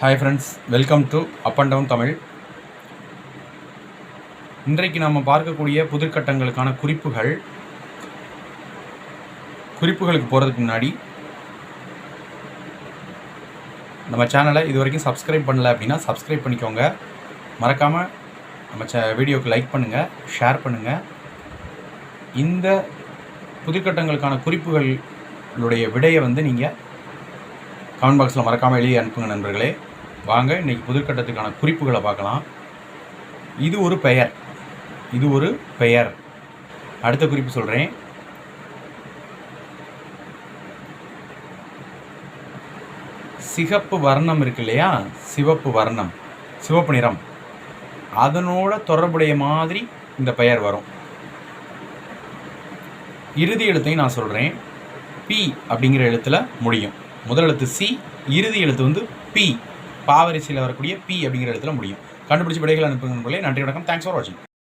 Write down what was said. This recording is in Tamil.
Hi friends welcome to up and down Tamil இன்றைக்கு நாம் பார்க்கக்கூடிய புதிர்கட்டங்களுக்கான குறிப்புகள். குறிப்புகளுக்கு போகிறதுக்கு முன்னாடி நம்ம சேனலை இது வரைக்கும் சப்ஸ்கிரைப் பண்ணல அப்படின்னா சப்ஸ்கிரைப் பண்ணிக்கோங்க. மறக்காமல் நம்ம சே வீடியோக்கு லைக் பண்ணுங்கள் ஷேர் பண்ணுங்கள் இந்த புதிர்கட்டங்களுக்கான குறிப்புகளுடைய விடையை வந்து நீங்கள் கமெண்ட் பாக்ஸில் மறக்காமல் எழுதி அனுப்புங்க நண்பர்களே. வாங்க இன்றைக்கி புதிர்கட்டத்துக்கான குறிப்புகளை பார்க்கலாம். இது ஒரு பெயர். இது ஒரு பெயர். அடுத்த குறிப்பு சொல்கிறேன் சிகப்பு வர்ணம் இருக்கு இல்லையா? சிவப்பு வர்ணம். சிவப்பு நிறம். அதனோட தொடர்புடைய மாதிரி இந்த பெயர் வரும். இறுதி எழுத்தையும் நான் சொல்கிறேன் பி அப்படிங்கிற எழுத்தில் முடியும். முதல் எழுத்து சி இறுதி எழுத்து வந்து பி பாவரிசையில் வரக்கூடிய பி அப்படிங்கிற எழுத்துல முடியும். கண்டுபிடிச்சி விடைகள் அனுப்புங்க நன்றி வணக்கம். தேங்க்ஸ் ஃபார் வாட்சிங்